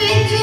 কিছু